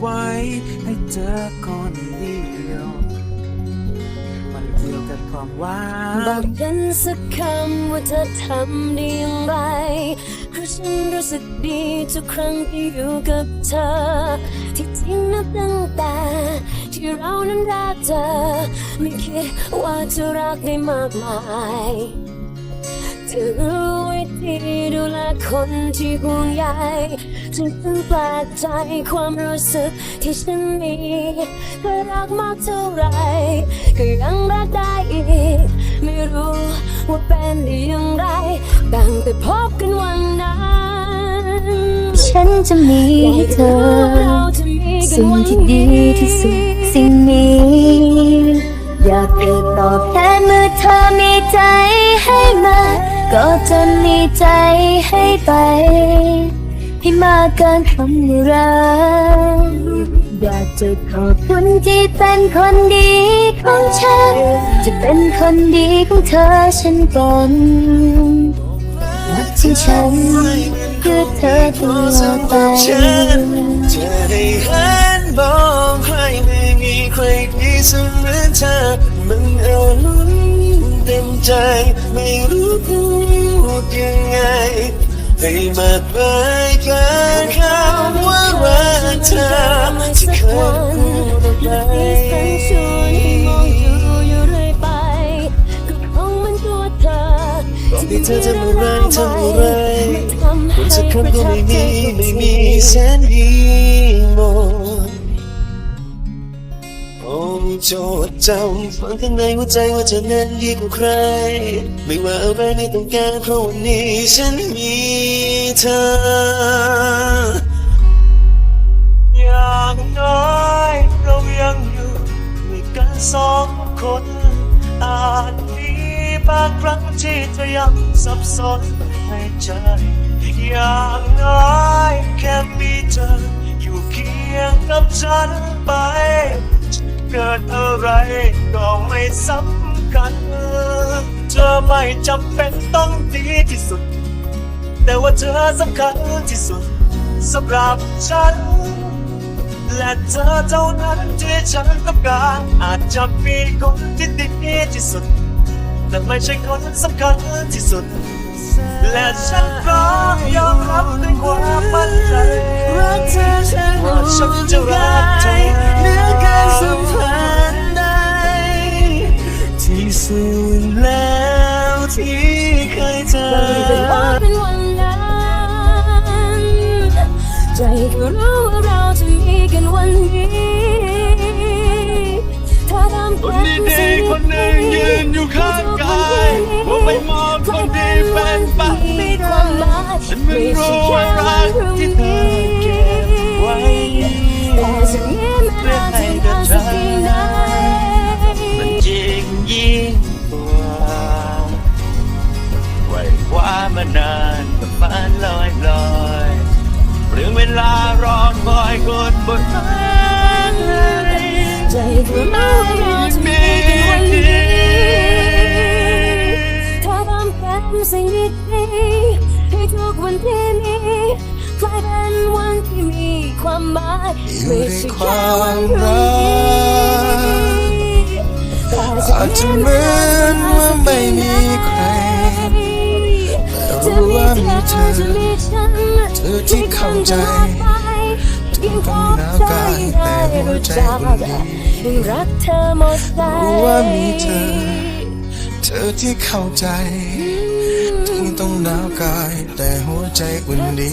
ไว้ให้เธอคนเดียว มันเกี่ยวกับความหว่างบอกกันสักคำว่าเธอทำได้อย่างไรเพราะฉันรู้สึกดีทุกครั้งที่อยู่กับเธอ ที่จริงนับตั้งแต่ที่เรานั้นรักเธอ ไม่คิดว่าจะรักได้มากมายเธอรู้วิธีดูแลคนที่ห่วงใย ฉันเพิ่งแปลกใจความรู้สึกที่ฉันมีก็รักมากเท่าไร ก็ยังรักได้อีก ไม่รู้ว่าเป็นได้อย่างไรตั้งแต่พบกันวันนั้น ฉันจะมีให้เธอ สิ่งที่ดีที่สุดสิ่งนี้ อยากเกิดตอบแทนเมื่อเธอมีใจให้มา ก็จะมีใจให้ไป ให้มากเกินคำนิรันดร์อยากจะขอบคุณที่เป็นคนดีของฉัน จะเป็นคนดีของเธอเช่นกันรักที่ฉันเพื่อเธอตลอดไปจะให้หันมองใครไม่มีใครดีเสมือนเธอมันเอาล้นเต็มใจไม่รู้พูดยังไง ให้มากไปเกินคำว่ารักเธอที่เคยพูดเอาไว้สัญชวนให้มองดูอยู่เรื่อยไปก็คงมันตัวเธอก่อนที่เธอจะมารักทำอะไรคนสักคนก็ไม่มีไม่มีแสนดีหมด จทย์จำฝังข้างในหัวใจว่าเธอนั้นดีกว่าใคร ไม่ว่าอะไรไม่ต้องการเพราะวันนี้ฉันมีเธอ อย่างน้อยเรายังอยู่ด้วยกันสองคน อาจมีบางครั้งที่เธอยังสับสนในใจ อย่างน้อยแค่มีเธออยู่เคียงกับฉันไป เกิดอะไรก็ไม่สำคัญ เธอไม่จำเป็นต้องดีที่สุด แต่ว่าเธอสำคัญที่สุดสำหรับฉัน และเธอเท่านั้นที่ฉันต้องการ อาจจะมีคนที่ดีที่สุด แต่ไม่ใช่คนสำคัญที่สุด และฉันพร้อมยอมรับด้วยความมั่นใจรักเธอฉันว่าฉันจะรักเธอเหนือการสัมพัน ใจก็รู้ว่าเราจะมีกันวันนี้ถ้าทำคนดีๆคนหนึ่งยืนอยู่ข้างกายว่าไม่มองคนดีเป็นไปไม่ได้ฉันไม่รู้ว่ารักที่เธอเก็บไว้แต่ฉันยิ้มให้เราที่นานสักเพียงไหนมันจริงยิ่งกว่าไว้คว้ามานานกับฝันลอยลอย เรื่องเวลารอคอยคนบนฟ้าใจก็รู้ว่าเราจะมีกันวันนี้ถ้าทำเป็นสิ่งดีให้ทุกวันที่นี้กลายเป็นวันที่มีความหมายไม่ใช่แค่วันรุ่งนี้แต่ฉัอาจจะเหมือนว่าไม่มีใครแต่รู้ว่ามีเธอ ที่เข้าใจถึงต้องหนาวกายแต่หัวใจคนดีรักเธอหมดใจรู้ว่ามีเธอ เธอที่เข้าใจถึงต้องหนาวกายแต่หัวใจอุ่นดี